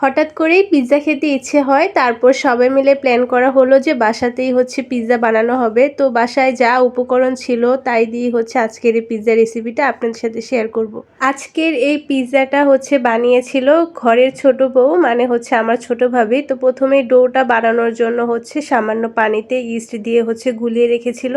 হঠাৎ করেই পিৎজা খেতে ইচ্ছে হয়, তারপর সবাই মিলে প্ল্যান করা হলো যে বাসাতেই হচ্ছে পিৎজা বানানো হবে। তো বাসায় যা উপকরণ ছিল, তাই দিয়ে হচ্ছে আজকের এই পিৎজা রেসিপিটা আপনাদের সাথে শেয়ার করব। আজকের এই পিৎজাটা হচ্ছে বানিয়েছিল ঘরের ছোট বউ মানে হচ্ছে আমার ছোট ভাবি। তো প্রথমে ডোটা বানানোর জন্য হচ্ছে সামান্য পানিতে ইস্ট দিয়ে হচ্ছে গুলিয়ে রেখেছিল।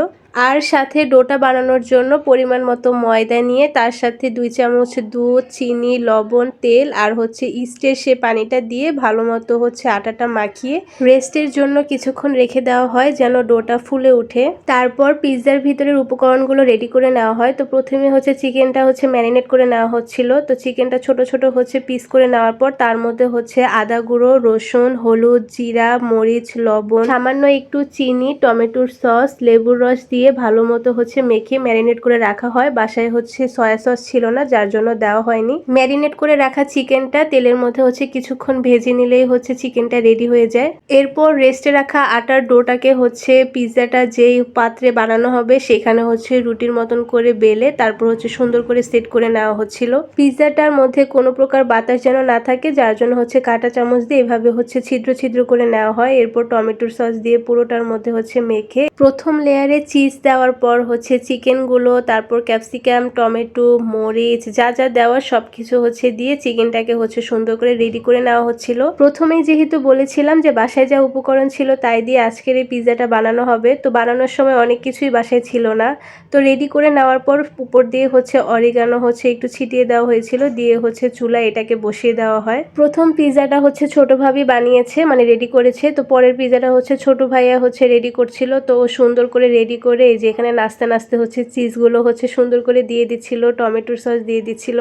আর সাথে ডোটা বানানোর জন্য পরিমাণ মতো ময়দা নিয়ে, তার সাথে দুই চামচ দুধ, চিনি, লবণ, তেল আর হচ্ছে ইস্টের সে পানিটা দিয়ে ভালো মতো হচ্ছে আটাটা মাখিয়ে রেস্টের জন্য কিছুক্ষণ রেখে দেওয়া হয় যেন ডোটা ফুলে ওঠে। তারপর পিৎজার ভিতরের উপকরণগুলো রেডি করে নেওয়া হয়। তো প্রথমে হচ্ছে চিকেনটা হচ্ছে ম্যারিনেট করে নেওয়া হচ্ছিল। তো চিকেনটা ছোট ছোট হচ্ছে পিস করে নেওয়ার পর তার মধ্যে হচ্ছে আদা গুঁড়ো, রসুন, হলুদ, জিরা, মরিচ, লবণ, সামান্য একটু চিনি, টমেটোর সস লেবুর রস দিয়ে ভালো মতো হচ্ছে মেখে ম্যারিনেট করে রাখা হয়। বাসায় হচ্ছে সয়া সস ছিল না, যার জন্য দেওয়া হয়নি। ম্যারিনেট করে রাখা চিকেনটা তেলের মধ্যে হচ্ছে কিছুক্ষণ ভেজে নিলেই হচ্ছে চিকেনটা রেডি হয়ে যায়। এরপর রেস্টে রাখা আটার ডোটাকে হচ্ছে পিৎজাটা যেই পাত্রে বানানো হবে সেখানে হচ্ছে রুটির মতন করে বেলে তারপর হচ্ছে সুন্দর করে সেট করে নেওয়া হচ্ছিল। পিৎজাটার মধ্যে কোনো প্রকার বাতাস যেন না থাকে, যার জন্য হচ্ছে কাটা চামচ দিয়ে এভাবে হচ্ছে ছিদ্র ছিদ্র করে নেওয়া হয়। এরপর টমেটোর সস দিয়ে পুরোটার মধ্যে হচ্ছে মেখে প্রথম লেয়ারে চিজ দেওয়ার পর হচ্ছে চিকেনগুলো, তারপর ক্যাপসিকাম টমেটো, মরিচ, যা যা দেওয়া সব কিছু হচ্ছে দিয়ে চিকেনটাকে হচ্ছে সুন্দর করে রেডি করে নেওয়া হচ্ছিল। প্রথমেই যেহেতু বলেছিলাম যে বাসায় যা উপকরণ ছিল তাই দিয়ে আজকের এই পিৎজাটা বানানো হবে, তো বানানোর সময় অনেক কিছুই বাসায় ছিল না। তো রেডি করে নেওয়ার পর উপর দিয়ে হচ্ছে অরিগানো হচ্ছে একটু ছিটিয়ে দেওয়া হয়েছিল, দিয়ে হচ্ছে চুলা এটাকে বসিয়ে দেওয়া হয়। প্রথম পিৎজাটা হচ্ছে ছোট বানিয়েছে মানে রেডি করেছে, তো পরের পিৎজাটা হচ্ছে ছোট ভাইয়া হচ্ছে রেডি করছিল, তো সুন্দর করে রেডি করে এই যে এখানে নাচতে নাচতে হচ্ছে চিজগুলো হচ্ছে সুন্দর করে দিয়ে দিচ্ছিল টমেটোর সস দিয়ে দিচ্ছিল।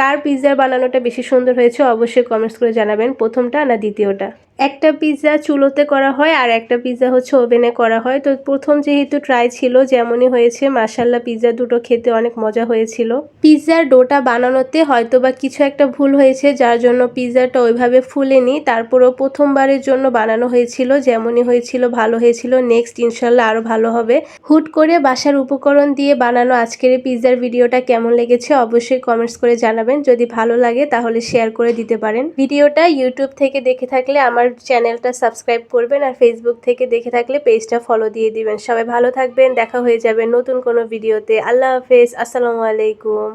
কার পিৎজার বানানোটা বেশি সুন্দর হয়েছে অবশ্যই কমেন্টস করে জানাবেন। প্রথমটা না দ্বিতীয়টা? একটা পিৎজা চুলোতে করা হয় আর একটা পিৎজা হচ্ছে ওভেনে করা হয়। তো প্রথম যেহেতু ট্রাই ছিল, যেমনই হয়েছে মাসাল্লা পিৎজা দুটো খেতে অনেক মজা হয়েছিল। পিৎজার ডোটা বানানোতে হয়তো বা কিছু একটা ভুল হয়েছে, যার জন্য পিৎজাটা ওইভাবে ফুলেনি। তারপরও প্রথমবারের জন্য বানানো হয়েছিল, যেমনই হয়েছিল, ভালো হয়েছিল। নেক্সট ইনশাল্লাহ আরও ভালো হবে। হুট করে বাসার উপকরণ দিয়ে বানানো আজকের এই পিৎজার ভিডিওটা কেমন লেগেছে অবশ্যই কমেন্টস করে জানাবেন। যদি ভালো লাগে তাহলে শেয়ার করে দিতে পারেন। ভিডিওটা ইউটিউব থেকে দেখে থাকলে আমার চ্যানেলটা সাবস্ক্রাইব করবেন আর ফেসবুক থেকে দেখে থাকলে পেজটা ফলো দিয়ে দিবেন। সবাই ভালো থাকবেন, দেখা হয়ে যাবে নতুন কোনো ভিডিওতে আল্লাহ হাফেজ, আসসালামু আলাইকুম।